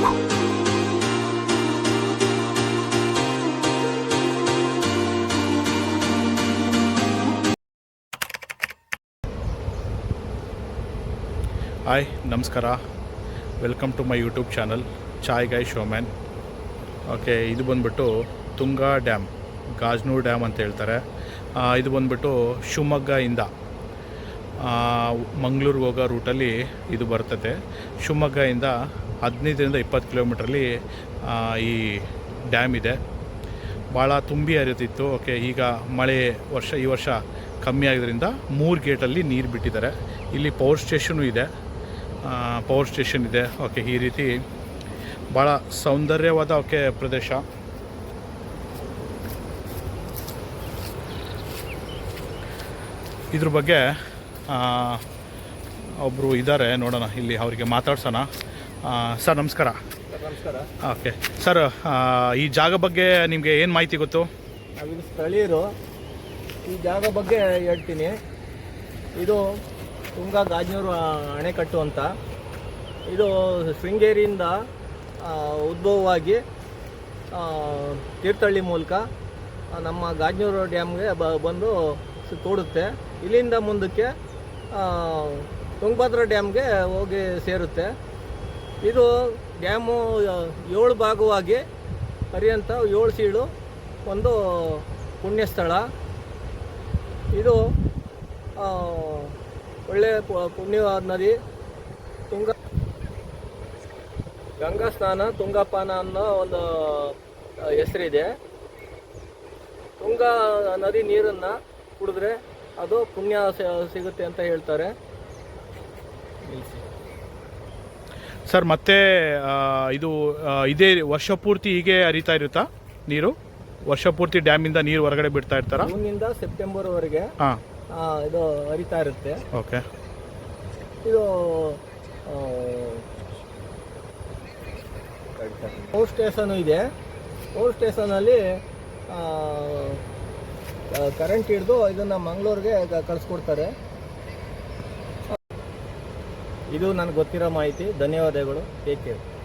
Hi ನಮಸ್ಕಾರ welcome to my YouTube channel chai guy showman okay ಇದು ಬಂದುಬಿಟ್ಟು Tunga dam ಗಾಜ್ನೂರ್ dam ಅಂತ ಹೇಳ್ತಾರೆ. ಇದು ಬಂದ್ಬಿಟ್ಟು ಶಿವಮೊಗ್ಗಯಿಂದ ಮಂಗಳೂರಿಗೆ ಹೋಗೋ ರೂಟಲ್ಲಿ ಇದು ಬರ್ತದೆ. ಶಿವಮೊಗ್ಗದಿಂದ ಹದಿನೈದರಿಂದ ಇಪ್ಪತ್ತು ಕಿಲೋಮೀಟ್ರಲ್ಲಿ ಈ ಡ್ಯಾಮ್ ಇದೆ. ಭಾಳ ತುಂಬಿ ಹರಿಯುತ್ತಿತ್ತು. ಓಕೆ, ಈಗ ಮಳೆ ವರ್ಷ, ಈ ವರ್ಷ ಕಮ್ಮಿ ಆಗಿದ್ದರಿಂದ ಮೂರು ಗೇಟಲ್ಲಿ ನೀರು ಬಿಟ್ಟಿದ್ದಾರೆ. ಇಲ್ಲಿ ಪವರ್ ಸ್ಟೇಷನು ಇದೆ. ಪವರ್ ಸ್ಟೇಷನ್ ಇದೆ. ಓಕೆ, ಈ ರೀತಿ ಭಾಳ ಸೌಂದರ್ಯವಾದ, ಓಕೆ, ಪ್ರದೇಶ. ಇದ್ರ ಬಗ್ಗೆ ಒಬ್ಬರು ಇದ್ದಾರೆ. ನೋಡೋಣ, ಇಲ್ಲಿ ಅವರಿಗೆ ಮಾತಾಡ್ಸೋಣ. ಸರ್, ನಮಸ್ಕಾರ. ನಮಸ್ಕಾರ ಓಕೆ. ಸರ್ ಈ ಜಾಗ ಬಗ್ಗೆ ನಿಮಗೆ ಏನು ಮಾಹಿತಿ ಗೊತ್ತು? ನಾವಿಲ್ಲಿ ಸ್ಥಳೀಯರು. ಈ ಜಾಗ ಬಗ್ಗೆ ಹೇಳ್ತೀನಿ. ಇದು ತುಂಗಾ ಗಾಜನೂರು ಅಣೆಕಟ್ಟು ಅಂತ. ಇದು ಶೃಂಗೇರಿಯಿಂದ ಉದ್ಭವವಾಗಿ ತೀರ್ಥಹಳ್ಳಿ ಮೂಲಕ ನಮ್ಮ ಗಾಜನೂರು ಡ್ಯಾಮ್ಗೆ ಬ, ಬಂದು ತೋಡುತ್ತೆ. ಇಲ್ಲಿಂದ ಮುಂದಕ್ಕೆ ತುಂಗಭದ್ರಾ ಡ್ಯಾಮ್ಗೆ ಹೋಗಿ ಸೇರುತ್ತೆ. ಇದು ಡ್ಯಾಮು ಏಳು ಭಾಗವಾಗಿ ಹರಿಯಂತ ಏಳು ಸೀಳು, ಒಂದು ಪುಣ್ಯ ಸ್ಥಳ ಇದು ಒಳ್ಳೆಯ ಒಳ್ಳೆ ಪು- ಪುಣ್ಯವಾದ ನದಿ. ತುಂಗ ಗಂಗಾ ಸ್ನಾನ, ತುಂಗಪಾನ ಅನ್ನೋ ಒಂದು ಹೆಸರಿದೆ. ತುಂಗಾ ನದಿ ನೀರನ್ನು ಕುಡಿದ್ರೆ ಅದು ಪುಣ್ಯ ಸಿಗುತ್ತೆ ಅಂತ ಹೇಳ್ತಾರೆ. ಸರ್ ಮತ್ತೆ ಇದು ಇದೇ ವರ್ಷ ಪೂರ್ತಿ ಹೀಗೆ ಹರಿತಾ ಇರುತ್ತಾ ನೀರು? ವರ್ಷ ಪೂರ್ತಿ ಡ್ಯಾಮಿಂದ ನೀರು ಹೊರಗಡೆ ಬಿಡ್ತಾ ಇರ್ತಾರಾ? ಜೂನ್ನಿಂದ ಸೆಪ್ಟೆಂಬರ್ವರೆಗೆ ಹಾಂ. ಇದು ಹರಿತಾ ಇರುತ್ತೆ. ಓಕೆ. ಇದು ಪವರ್ ಸ್ಟೇಷನು ಇದೆ. ಪವರ್ ಸ್ಟೇಷನಲ್ಲಿ ಕರೆಂಟ್ ಹಿಡಿದು ಇದನ್ನು ಮಂಗಳೂರಿಗೆ ಕಳಿಸ್ಕೊಡ್ತಾರೆ. ಇದು ನನಗೆ ಗೊತ್ತಿರೋ ಮಾಹಿತಿ. ಧನ್ಯವಾದಗಳು. Take care